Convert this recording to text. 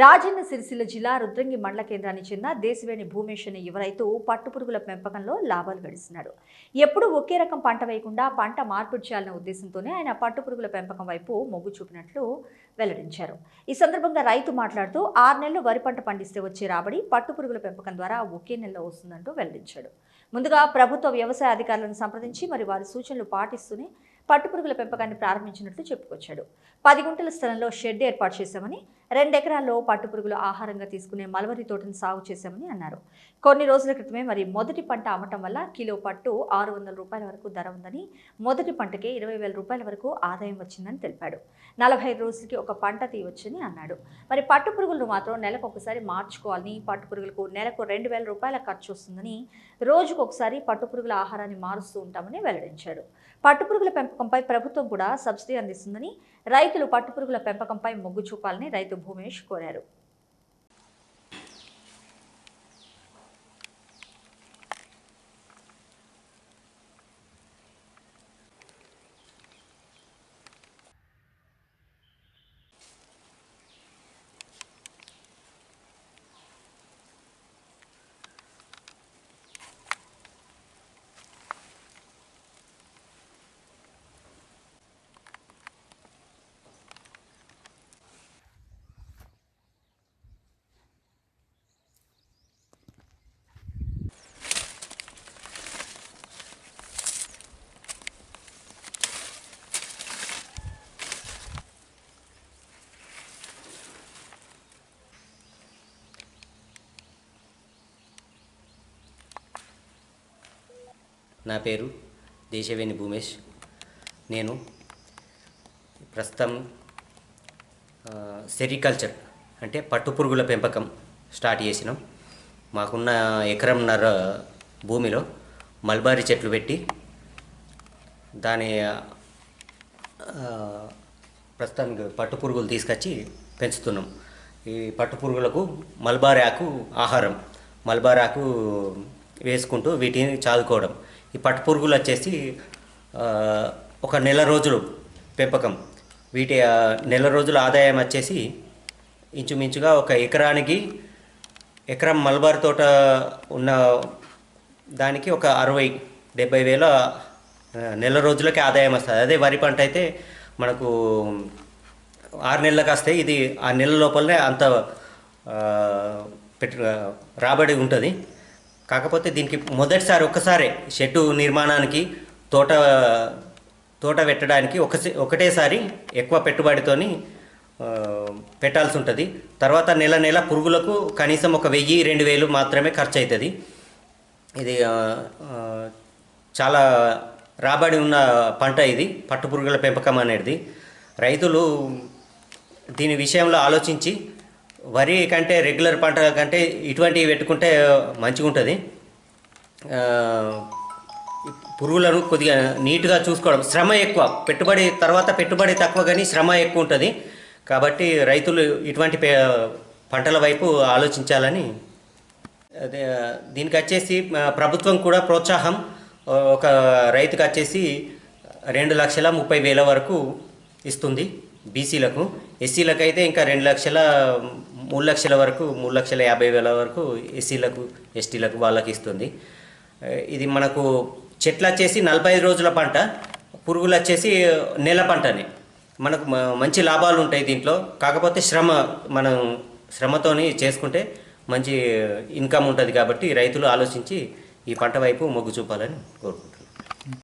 రాజన్న సిరిసిల్ల జిల్లా రుద్రంగి మండల కేంద్రానికి చెందిన దేశవేణి భూమేష్ అనే యువ రైతు పట్టుపురుగుల పెంపకంలో లాభాలు గడిస్తున్నాడు. ఎప్పుడూ ఒకే రకం పంట వేయకుండా పంట మార్పిడి చేయాలనే ఉద్దేశంతోనే ఆయన పట్టుపురుగుల పెంపకం వైపు మొగ్గు చూపినట్లు వెల్లడించారు. ఈ సందర్భంగా రైతు మాట్లాడుతూ ఆరు నెలలు వరి పంట పండిస్తే వచ్చే రాబడి పట్టుపురుగుల పెంపకం ద్వారా ఒకే నెలలో వస్తుందంటూ వెల్లడించాడు. ముందుగా ప్రభుత్వ వ్యవసాయ అధికారులను సంప్రదించి మరి వారి సూచనలు పాటిస్తూనే పట్టుపురుగుల పెంపకాన్ని ప్రారంభించినట్లు చెప్పుకొచ్చాడు. పది గుంటల స్థలంలో షెడ్ ఏర్పాటు చేశామని రెండెకరాల్లో పట్టుపురుగులు ఆహారంగా తీసుకునే మల్బరీ తోటను సాగు చేశామని అన్నారు. కొన్ని రోజుల క్రితమే మరి మొదటి పంట అమ్మటం వల్ల కిలో పట్టు ఆరు వందల రూపాయల వరకు ధర ఉందని మొదటి పంటకే ఇరవై వేల రూపాయల వరకు ఆదాయం వచ్చిందని తెలిపాడు. నలభై ఐదు రోజులకి ఒక పంట తీయవచ్చని అన్నాడు. మరి పట్టుపురుగులను మాత్రం నెలకు ఒకసారి మార్చుకోవాలని పట్టుపురుగులకు నెలకు రెండు వేల రూపాయల ఖర్చు వస్తుందని రోజుకు ఒకసారి పట్టుపురుగుల ఆహారాన్ని మారుస్తూ ఉంటామని వెల్లడించాడు పట్టుపురుగుల పెంపకంపై ప్రభుత్వం కూడా సబ్సిడీ అందిస్తుందని రైతులు పట్టుపురుగుల పెంపకంపై మొగ్గు చూపాలని రైతు భూమేష్ కోరారు. నా పేరు దేశవేణి భూమేష్. నేను ప్రస్తుతం సెరికల్చర్ అంటే పట్టుపురుగుల పెంపకం స్టార్ట్ చేసినాం. మాకున్న ఎకరంన్నర భూమిలో మల్బారీ చెట్లు పెట్టి దాని ప్రస్తుతానికి పట్టుపురుగులు తీసుకొచ్చి పెంచుతున్నాం. ఈ పట్టుపురుగులకు మల్బారీ ఆకు ఆహారం. మల్బారాకు వేసుకుంటూ వీటిని చాదుకోవడం. ఈ పట్టుపురుగులు వచ్చేసి ఒక నెల రోజులు పెంపకం. వీటి నెల రోజుల ఆదాయం వచ్చేసి ఇంచుమించుగా ఒక ఎకరానికి ఎకరం మల్బార్ తోట ఉన్న దానికి ఒక అరవై డెబ్బై వేల నెల రోజులకి ఆదాయం వస్తుంది. అదే వరి పంట అయితే మనకు ఆరు నెలలకు వస్తే ఇది ఆ నెల లోపలనే అంత పెట్టు రాబడి ఉంటుంది. కాకపోతే దీనికి మొదటిసారి ఒక్కసారే షెడ్డు నిర్మాణానికి తోట తోట పెట్టడానికి ఒక ఒకటేసారి ఎక్కువ పెట్టుబడితోని పెట్టాల్సి ఉంటుంది తర్వాత నెల నెల పురుగులకు కనీసం ఒక వెయ్యి రెండు వేలు మాత్రమే ఖర్చు అవుతుంది ఇది చాలా రాబడి ఉన్న పంట ఇది పట్టు పురుగుల పెంపకం అనేది రైతులు దీని విషయంలో ఆలోచించి వరి కంటే రెగ్యులర్ పంటల కంటే ఇటువంటివి పెట్టుకుంటే మంచిగా ఉంటుంది పురుగులను కొద్దిగా నీట్గా చూసుకోవడం. శ్రమ ఎక్కువ. పెట్టుబడి తర్వాత పెట్టుబడి తక్కువ కానీ శ్రమ ఎక్కువ ఉంటుంది కాబట్టి రైతులు ఇటువంటి పే- పంటల వైపు ఆలోచించాలని అదే దీనికి వచ్చేసి ప్రభుత్వం కూడా ప్రోత్సాహం ఒక రైతుకు వచ్చేసి రెండు లక్షల ముప్పై వేల వరకు ఇస్తుంది బీసీలకు. ఎస్సీలకు అయితే ఇంకా రెండు లక్షల మూడు లక్షల వరకు మూడు లక్షల యాభై వేల వరకు ఎస్సీలకు ఎస్టీలకు వాళ్ళకి ఇస్తుంది. ఇది మనకు చెట్లు వచ్చేసి నలభై ఐదు రోజుల పంట పురుగులు వచ్చేసి నెల పంటనే. మనకు మంచి లాభాలు ఉంటాయి దీంట్లో. కాకపోతే శ్రమ మనం శ్రమతోని చేసుకుంటే మంచి ఇన్కమ్ ఉంటుంది కాబట్టి రైతులు ఆలోచించి ఈ పంట వైపు మొగ్గు చూపాలని కోరుకుంటున్నాను